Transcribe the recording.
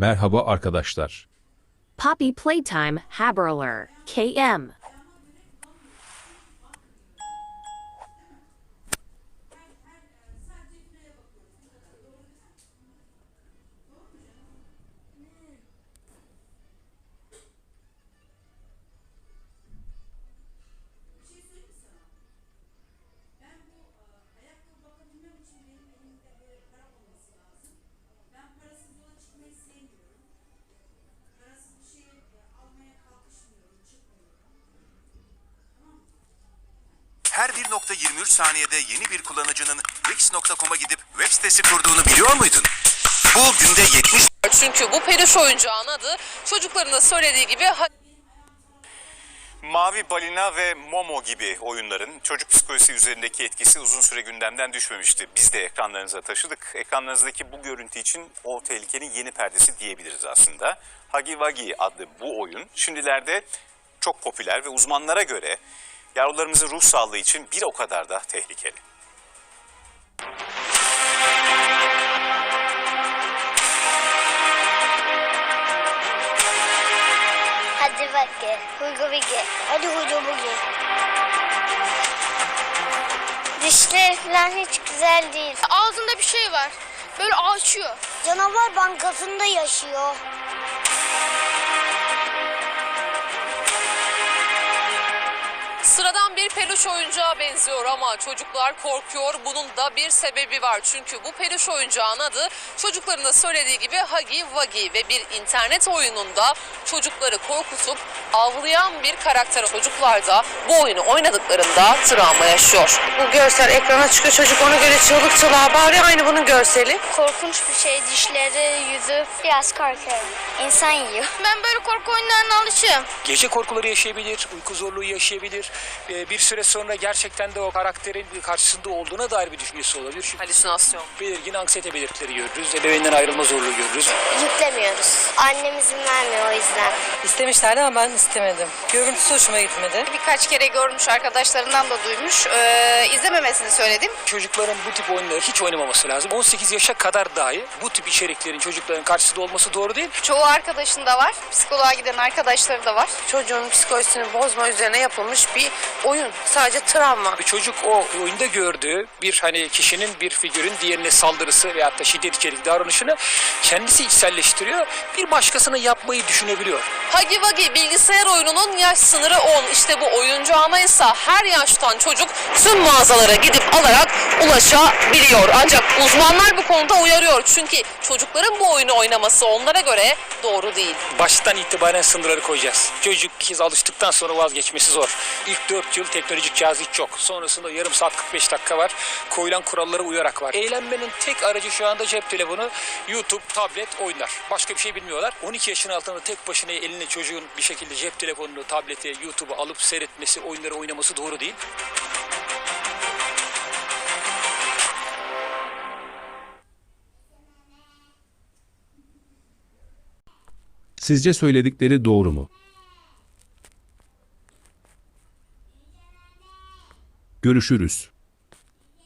Merhaba arkadaşlar. Poppy Playtime Haberler KM. Her 1.23 saniyede yeni bir kullanıcının Wix.com'a gidip web sitesi kurduğunu biliyor muydun? Bu günde 70 Çünkü bu peluş oyuncağın adı çocukların da söylediği gibi Mavi Balina ve Momo gibi oyunların çocuk psikolojisi üzerindeki etkisi uzun süre gündemden düşmemişti. Biz de ekranlarınıza taşıdık. Ekranlarınızdaki bu görüntü için o tehlikenin yeni perdesi diyebiliriz aslında. Huggy Wuggy adlı bu oyun şimdilerde çok popüler ve uzmanlara göre yavrularımızın ruh sağlığı için bir o kadar da tehlikeli. Hadi bakayım. Huygu bigi. Hadi huygu bugi. Dişleri falan hiç güzel değil. Ağzında bir şey var. Böyle açıyor. Canavar bankasında yaşıyor. Sıradan bir peluş oyuncağa benziyor ama çocuklar korkuyor. Bunun da bir sebebi var. Çünkü bu peluş oyuncağın adı çocukların da söylediği gibi Huggy Wuggy ve bir internet oyununda çocukları korkutup avlayan bir karakter. Çocuklar da bu oyunu oynadıklarında travma yaşıyor. Bu görsel ekrana çıkıyor çocuk ona göre çığlık çığlığa bağırıyor aynı bunun görseli. Korkunç bir şey. Dişleri, yüzü. Biraz korkuyorum. İnsan yiyor. Ben böyle korku oyunlarına alışığım. Gece korkuları yaşayabilir, uyku zorluğu yaşayabilir. Ee, bir süre sonra gerçekten de o karakterin karşısında olduğuna dair bir düşüncesi olabilir. Çünkü Halüsinasyon. belirgin anksiyete belirtileri görürüz, ebeveynten ayrılma zorluğu görürüz. Yüklemiyoruz. Annem izin vermiyor o yüzden. İstemişlerdi ama ben istemedim. Görüntüsü hoşuma gitmedi. Birkaç kere görmüş arkadaşlarından da duymuş. Ee, izlememesini söyledim. Çocukların bu tip oyunları hiç oynamaması lazım. 18 yaşa kadar dahi bu tip içeriklerin çocukların karşısında olması doğru değil. Çoğu arkadaşında var. Psikoloğa giden arkadaşları da var. Çocuğun psikolojisini bozma üzerine yapılmış bir oyun. Sadece travma. Bir çocuk o oyunda gördüğü bir hani kişinin bir figürün diğerine saldırısı veyahut da şiddet içerikli davranışını kendisi içselleştiriyor. Bir başkasına yapmayı düşünebiliyor. Huggy Wuggy bilgisayar oyununun yaş sınırı 10. İşte bu oyuncağına ise her yaştan çocuk tüm mağazalara gidip alarak ulaşabiliyor. Ancak uzmanlar bu konuda uyarıyor. Çünkü çocukların bu oyunu oynaması onlara göre doğru değil. baştan itibaren sınırları koyacağız. Çocuk kez alıştıktan sonra vazgeçmesi zor. İlk 4 yıl teknolojik cihaz hiç yok. Sonrasında yarım saat 45 dakika var. Koyulan kurallara uyarak var. Eğlenmenin tek aracı şu anda cep telefonu, YouTube, tablet, oyunlar. Başka bir şey bilmiyorlar. 12 yaşın altında tek başına eline çocuğun bir şekilde cep telefonunu, tableti, YouTube'u alıp seyretmesi, oyunları oynaması doğru değil. Sizce söyledikleri doğru mu? Görüşürüz.